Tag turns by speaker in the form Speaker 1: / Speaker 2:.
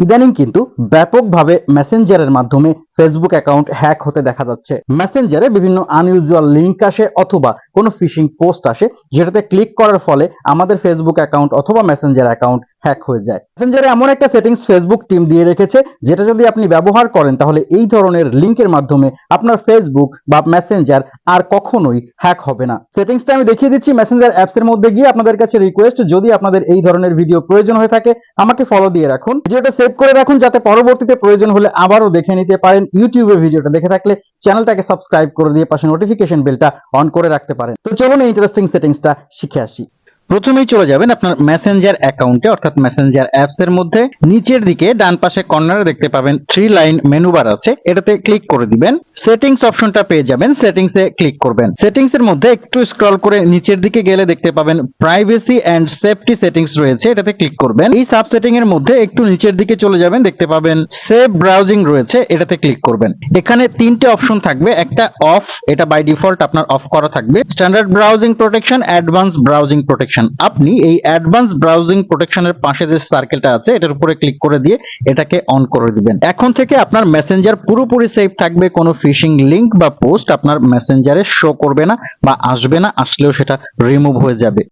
Speaker 1: ইদানিং কিন্তু ব্যাপকভাবে মেসেঞ্জারের মাধ্যমে ফেসবুক অ্যাকাউন্ট হ্যাক হতে দেখা যাচ্ছে। মেসেঞ্জারে বিভিন্ন আনইউজুয়াল লিংক আসে অথবা কোনো ফিশিং পোস্ট আসে, যেটাতে ক্লিক করার ফলে আমাদের ফেসবুক অ্যাকাউন্ট অথবা মেসেঞ্জার অ্যাকাউন্ট হ্যাক হয়ে যায়। মেসেঞ্জারে এমন একটা সেটিংস ফেসবুক টিম দিয়ে রেখেছে, যেটা যদি আপনি ব্যবহার করেন, তাহলে এই ধরনের লিংকের মাধ্যমে আপনার ফেসবুক বা মেসেঞ্জার আর কখনোই হ্যাক হবে না। সেটিংসটা আমি দেখিয়ে দিচ্ছি মেসেঞ্জার অ্যাপস এর মধ্যে গিয়ে আপনাদের কাছে রিকোয়েস্ট যদি আপনাদের এই ধরনের ভিডিও প্রয়োজন হয়ে থাকে, আমাকে ফলো দিয়ে রাখুন। ভিডিওটা সেভ করে রাখুন, যাতে পরবর্তীতে প্রয়োজন হলে আবারও দেখে নিতে পারেন। ইউটিউবে ভিডিওটা দেখে থাকলে চ্যানেলটাকে সাবস্ক্রাইব করে দিয়ে পাশে নোটিফিকেশন বেলটা অন করে রাখতে পারেন। তো চলুন ইন্টারেস্টিং সেটিংসটা শিখে আসি। প্রথমেই চলে যাবেন আপনার মেসেঞ্জার অ্যাকাউন্টে অর্থাৎ মেসেঞ্জার অ্যাপস এর মধ্যে। নিচের দিকে ডান পাশে কর্নারে দেখতে পাবেন থ্রি লাইন মেনু বার আছে। এটাতে ক্লিক করে দিবেন। সেটিংস অপশনটা পেয়ে যাবেন। সেটিংস এ ক্লিক করবেন। সেটিংস এর মধ্যে একটু স্ক্রল করে নিচের দিকে গেলে দেখতে পাবেন প্রাইভেসি এন্ড সেফটি সেটিংস রয়েছে। এটাতে ক্লিক করবেন। এই সাব সেটিং এর মধ্যে একটু নিচের দিকে চলে যাবেন। দেখতে পাবেন সেভ ব্রাউজিং রয়েছে। এটাতে ক্লিক করবেন। এখানে তিনটে অপশন থাকবে। একটা অফ এটা বাই ডিফল্ট আপনার অফ করা থাকবে। Standard browsing protection advance browsing protection আপনি এই অ্যাডভান্স ব্রাউজিং প্রোটেকশনের পাশে যে সার্কেলটা আছে, এটার উপরে ক্লিক করে দিয়ে এটাকে অন করে দিবেন। এখন থেকে আপনার মেসেঞ্জার পুরোপুরি সেফ থাকবে, কোনো ফিশিং লিংক বা পোস্ট আপনার মেসেঞ্জারে শো করবে না বা আসবে না, আসলেও সেটা রিমুভ হয়ে যাবে।